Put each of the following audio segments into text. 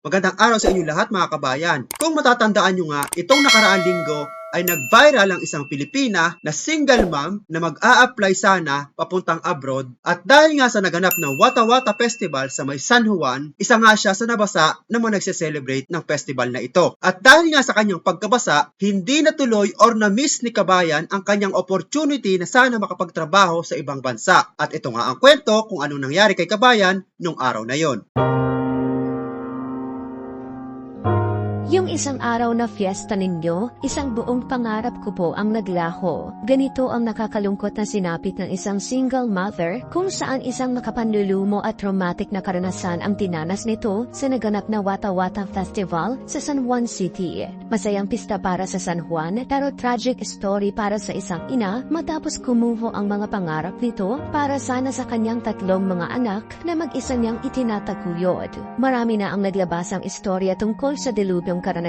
Magandang araw sa inyo lahat mga kabayan. Kung matatandaan nyo nga, itong nakaraang linggo ay nag-viral ang isang Pilipina na single mom na mag-a-apply sana papuntang abroad at dahil nga sa naganap na Wata Wata Festival sa may San Juan, isa nga siya sa nabasa na mga nagse-celebrate ng festival na ito. At dahil nga sa kanyang pagkabasa, hindi natuloy or na-miss ni Kabayan ang kanyang opportunity na sana makapagtrabaho sa ibang bansa. At ito nga ang kwento kung anong nangyari kay Kabayan nung araw na yon. Isang araw na fiesta ninyo, isang buong pangarap ko po ang naglaho. Ganito ang nakakalungkot na sinapit ng isang single mother kung saan isang makapanlulumo at traumatic na karanasan ang tinanas nito sa naganap na Wata Wata Festival sa San Juan City. Masayang pista para sa San Juan pero tragic story para sa isang ina matapos kumuho ang mga pangarap nito para sana sa kanyang tatlong mga anak na mag-isa niyang itinataguyod. Marami na ang naglabas ang istorya tungkol sa dilubyong karanasan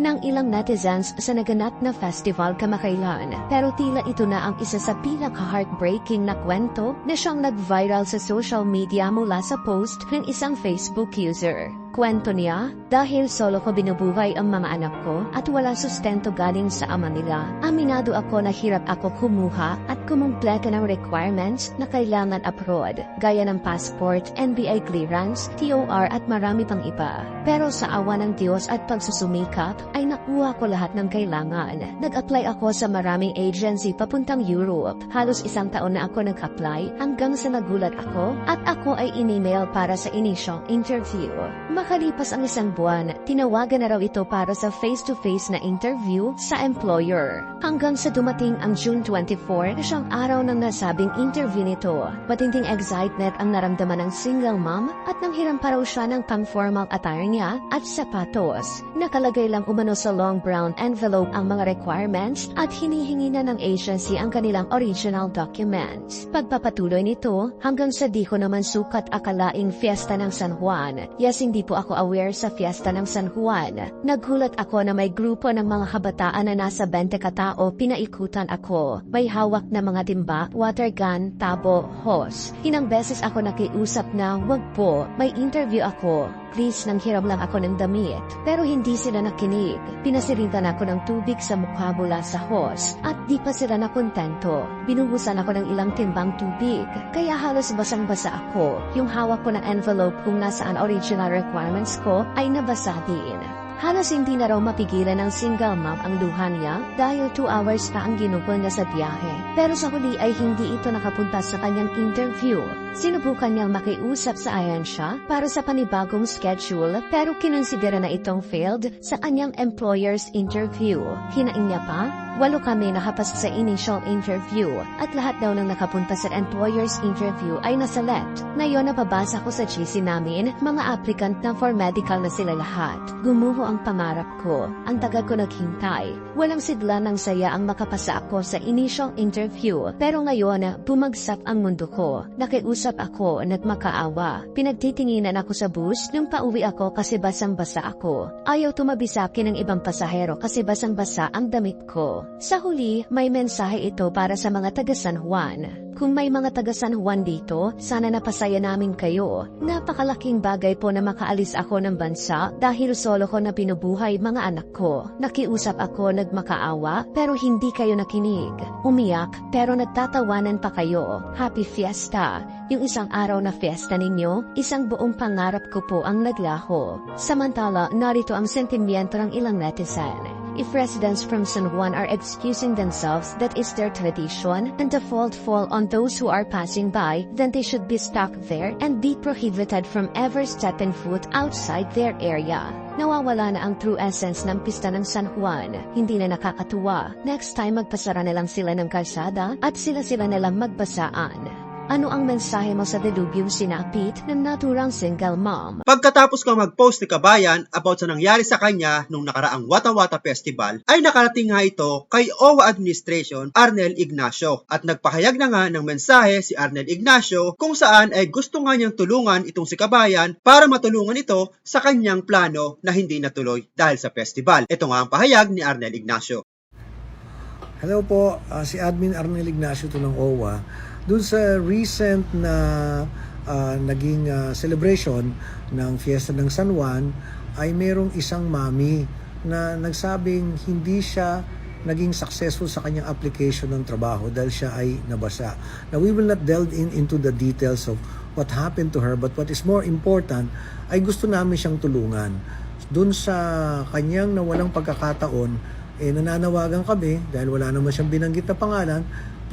ng ilang netizens sa naganap na festival kamakailan. Pero tila ito na ang isa sa pinaka-heartbreaking na kwento na siyang nag-viral sa social media mula sa post ng isang Facebook user. Kwento niya, dahil solo ko binubuhay ang mga anak ko at walang sustento galing sa ama nila, aminado ako na hirap ako kumuha at kumumpleto ng requirements na kailangan abroad, gaya ng passport, NBI clearance, TOR at marami pang iba. Pero sa awa ng Diyos at pagsusumikap, ay nakuha ko lahat ng kailangan. Nag-apply ako sa maraming agency papuntang Europe. Halos isang taon na ako nag-apply hanggang sa nagulat ako at ako ay in-email para sa initial interview. Makalipas ang isang buwan, tinawagan na raw ito para sa face-to-face na interview sa employer. Hanggang sa dumating ang June 24 na siyang araw ng nasabing interview nito. Matinding excitement ang naramdaman ng single mom at nanghiram pa raw siya ng pang-formal attire niya at sapatos. Nakalagay lang umano sa long brown envelope ang mga requirements at hinihingi na ng agency ang kanilang original documents. Pagpapatuloy nito, hanggang sa di ko naman sukat akalaing fiesta ng San Juan. Yes, hindi po ako aware sa fiesta ng San Juan. Naghulat ako na may grupo ng mga kabataan na nasa 20 katao pinaikutan ako. May hawak na mga timba, water gun, tabo, hose. Inang beses ako nakiusap na wag po, may interview ako. Please, nang hiram lang ako ng damit. Pero hindi sila nakinig. Pinasirintan ako ng tubig sa mukha mula sa hose. At di pa sila nakontento. Binuhusan ako ng ilang timbang tubig. Kaya halos basang-basa ako. Yung hawak ko ng envelope kung nasaan original requirements ko ay nabasa din. Halos hindi na raw mapigilan ng single mom ang luha niya dahil 2 hours pa ang ginugol niya sa biyahe. Pero sa huli ay hindi ito nakapunta sa kanyang interview. Sinubukan niyang makiusap sa ahensya para sa panibagong schedule pero kinonsidera na itong failed sa kanyang employer's interview. Hinaing niya pa, walo kami nakapasa sa initial interview at lahat daw ng nakapunta sa employer's interview ay naselect. Ngayon napabasa ko sa GC namin, mga applicant na for medical na sila lahat. Gumuho ang pangarap ko. Ang tagal ko naghintay. Walang sigla ng saya ang makapasa ako sa initial interview. Pero ngayon, bumagsak ang mundo ko. Nakiusap ako at makaawa. Pinagtitinginan ako sa bus nung pauwi ako kasi basang-basa ako. Ayaw tumabi sa akin ng ibang pasahero kasi basang-basa ang damit ko. Sa huli, may mensahe ito para sa mga taga San Juan. Kung may mga taga San Juan dito, sana napasaya namin kayo. Napakalaking bagay po na makaalis ako ng bansa dahil solo ko na pinubuhay mga anak ko. Nakiusap ako nagmakaawa pero hindi kayo nakinig. Umiyak pero nagtatawanan pa kayo. Happy Fiesta! Yung isang araw na fiesta ninyo, isang buong pangarap ko po ang naglaho. Samantala, narito ang sentimiento ng ilang netizen. If residents from San Juan are excusing themselves that is their tradition and the fault fall on those who are passing by, then they should be stuck there and be prohibited from ever stepping foot outside their area. Nawawala na ang true essence ng pista ng San Juan. Hindi na nakakatuwa. Next time magpasara na lang sila ng kalsada at sila-sila na lang magbasaan. Ano ang mensahe mo sa dilubyong sinapit ng naturang single mom? Pagkatapos ko mag-post ni Kabayan about sa nangyari sa kanya nung nakaraang Wata Wata Festival, ay nakarating nga ito kay OWA Administration Arnel Ignacio at nagpahayag na nga ng mensahe si Arnel Ignacio kung saan ay gusto nga niyang tulungan itong si Kabayan para matulungan ito sa kanyang plano na hindi natuloy dahil sa festival. Ito nga ang pahayag ni Arnel Ignacio. Hello po, ah, si Admin Arnel Ignacio to ng OWA. Doon sa recent na ah, naging ah, celebration ng Fiesta ng San Juan, ay merong isang mami na nagsabing hindi siya naging successful sa kanyang application ng trabaho dahil siya ay nabasa. Now, we will not delve in into the details of what happened to her, but what is more important ay gusto namin siyang tulungan. Doon sa kanyang nawalang pagkakataon, eh, nananawagan kami dahil wala naman siyang binanggit na pangalan,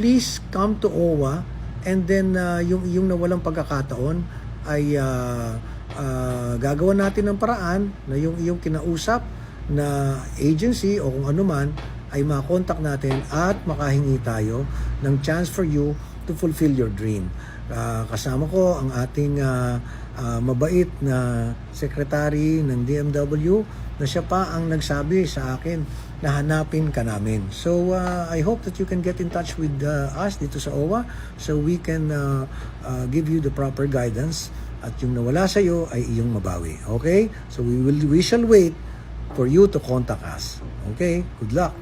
please come to OWA and then uh, yung, yung nawalang pagkakataon ay uh, uh, gagawa natin ng paraan na yung iyong kinausap na agency o kung ano man ay makontak natin at makahingi tayo ng chance for you to fulfill your dream. Ah, kasama ko ang ating ah, ah, mabait na secretary ng DMW na siya pa ang nagsabi sa akin na hanapin ka namin. So ah, I hope that you can get in touch with ah, us dito sa OWA so we can ah, ah, give you the proper guidance at yung nawala sa iyo ay iyong mabawi. Okay? So we will we shall wait for you to contact us. Okay? Good luck.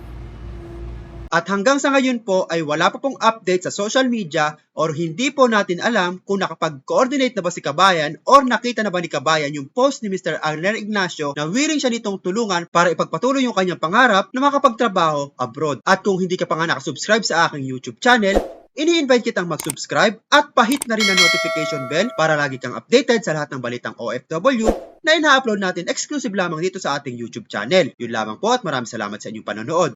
At hanggang sa ngayon po ay wala pa pong update sa social media or hindi po natin alam kung nakapag-coordinate na ba si Kabayan or nakita na ba ni Kabayan yung post ni Mr. Arnel Ignacio na willing siya nitong tulungan para ipagpatuloy yung kanyang pangarap na makapagtrabaho abroad. At kung hindi ka pa nga nakasubscribe sa aking YouTube channel, ini-invite kitang mag-subscribe at pahit na rin ang notification bell para lagi kang updated sa lahat ng balitang OFW na ina-upload natin exclusive lamang dito sa ating YouTube channel. Yun lamang po at maraming salamat sa inyong panonood.